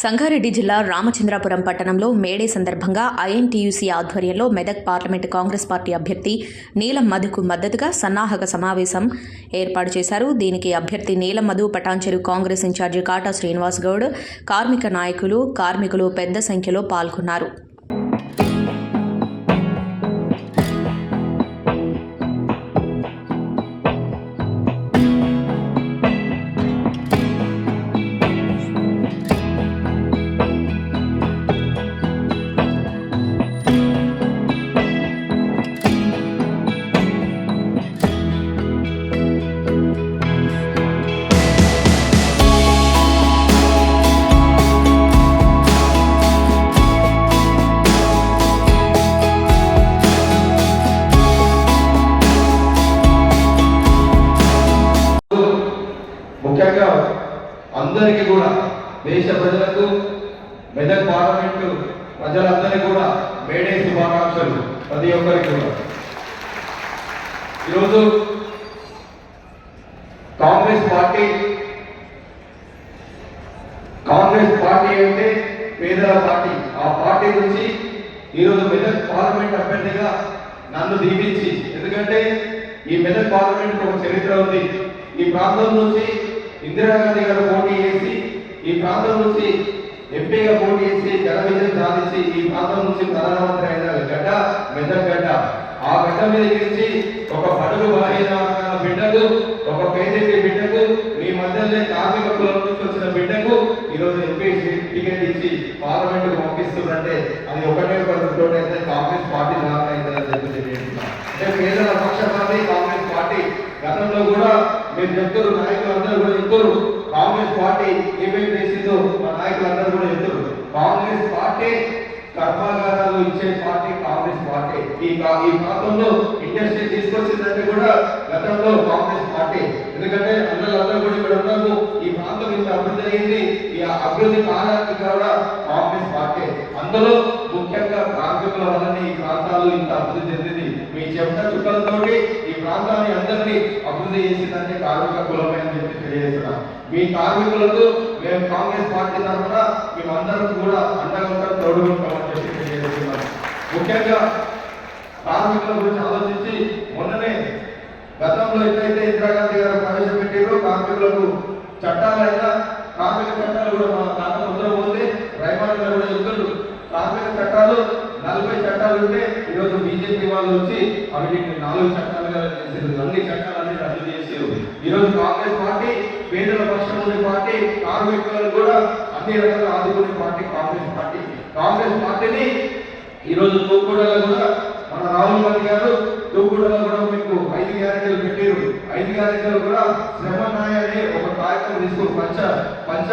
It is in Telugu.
సంగారెడ్డి జిల్లా రామచంద్రాపురం పట్టణంలో మేడే సందర్భంగా ఐఎన్టీయూసీ ఆధ్వర్యంలో మెదక్ పార్లమెంటు కాంగ్రెస్ పార్టీ అభ్యర్థి నీలం మధుకు మద్దతుగా సన్నాహక సమావేశం ఏర్పాటు చేశారు. దీనికి అభ్యర్థి నీలం మధు పటాన్చెరు కాంగ్రెస్ ఇన్ఛార్జి కాటా శ్రీనివాస్ గౌడ్ కార్మిక నాయకులు కార్మికులు పెద్ద సంఖ్యలో పాల్గొన్నారు. ముఖ్యంగా అందరికీ కూడా దేశ ప్రజలకు మెదక్ పార్లమెంటు ప్రజలందరికీ కూడా మేడే శుభాకాంక్షలు ప్రతి ఒక్కరికి కూడా. ఈరోజు కాంగ్రెస్ పార్టీ కాంగ్రెస్ పార్టీ అంటే పేదల పార్టీ. ఆ పార్టీ నుంచి ఈరోజు మెదక్ పార్లమెంట్ అభ్యర్థిగా నన్ను దీపించి ఎందుకంటే ఈ మెదక్ పార్లమెంట్ ఒక చరిత్ర ఉంది. ఈ ప్రాంతం నుంచి ఇందిరాగాంధీ గారు పోటీ చేసి ఈ ప్రాంతం నుంచి ఎంపీగా పోటీ చేసి ఘన విజయం సాధించి ఈ ప్రాంతం నుంచి ప్రధానమంత్రి అయిన గడ్డ మెదక్ గడ్డ. ఆ గడ్డ మీద గెలిచి ఒక పడుగు బలహీన బిడ్డకు ఒక పేదింటి బిడ్డకు మీ మధ్యలో కార్మిక కులం నుంచి వచ్చిన బిడ్డకు ఈరోజు ఎంపీ టికెట్ ఇచ్చి పార్లమెంట్కు పంపిస్తుందంటే అది ఒకటే ఒక అయితే కాంగ్రెస్ పార్టీ లాగా అవుతుందని చెప్పి అంటే పేదల పక్షపాతి కాంగ్రెస్ పార్టీ గతంలో కూడా మీరు చెప్తారు నాయకులు అందరూ కూడా చెప్తారు. కాంగ్రెస్ పార్టీ ఏమేమి చేసిందో మా నాయకులు అందరూ కూడా చెప్తారు. కాంగ్రెస్ పార్టీ కర్మాగారాలు ఇచ్చే పార్టీ కాంగ్రెస్ పార్టీ. ఈ ఈ ప్రాంతంలో ఇండస్ట్రీ తీసుకొచ్చిందంటే కూడా గతంలో కాంగ్రెస్ పార్టీ. ఎందుకంటే అందరూ అందరూ కూడా ఇక్కడ ఉన్నాము ఈ ప్రాంతం ఇంత అభివృద్ధి అయింది. ఈ అభివృద్ధి కాలానికి కూడా కాంగ్రెస్ పార్టీ. అందులో ముఖ్యంగా కార్మికుల వల్లనే ఈ ప్రాంతాలు ఇంత అభివృద్ధి చెందింది. మీ చెమట చుక్కలతోటి ఈ ప్రాంతాన్ని అందరినీ అభివృద్ధి చేసిందంటే కార్మిక కులమే అని చెప్పి తెలియజేస్తున్నాం. మీ కార్మికులకు మేము కాంగ్రెస్ పార్టీ తరఫున మేమందరం కూడా అండగా ఉంటాం తోడుగా ఉంటామని చెప్పి తెలియజేస్తున్నాం. ముఖ్యంగా కార్మికుల గురించి ఆలోచించి మొన్ననే గతంలో ఎట్లయితే ఇందిరాగాంధీ గారు ప్రవేశపెట్టారో కార్మికులకు చట్టాలైనా కార్మిక చట్టాలు కూడా మన తాత ముద్ర పోతే రైమాన్ గారు కూడా చెప్తుండ్రు కార్మిక చట్టాలు నలభై చట్టాలు ఉంటే ఈరోజు బీజేపీ వాళ్ళు వచ్చి అవిటిని నాలుగు చట్టాలుగా చేసారు అన్ని చట్టాలన్నీ రద్దు చేసారు. ఈరోజు కాంగ్రెస్ పార్టీ పేదల పక్షం ఉండే పార్టీ కార్మికులను కూడా అన్ని రకాల ఆదుకునే పార్టీ కాంగ్రెస్ పార్టీ. కాంగ్రెస్ పార్టీని ఈరోజు తూర్పుడలో కూడా మన రాహుల్ గాంధీ గారు తూర్పుడలో కూడా మీకు ఐదు గ్యారెంటీలు పెట్టారు. ఐదు గ్యారెంటీలు కూడా శ్రమ న్యాయ అనే ఒక కార్యక్రమం తీసుకుని పంచ పంచ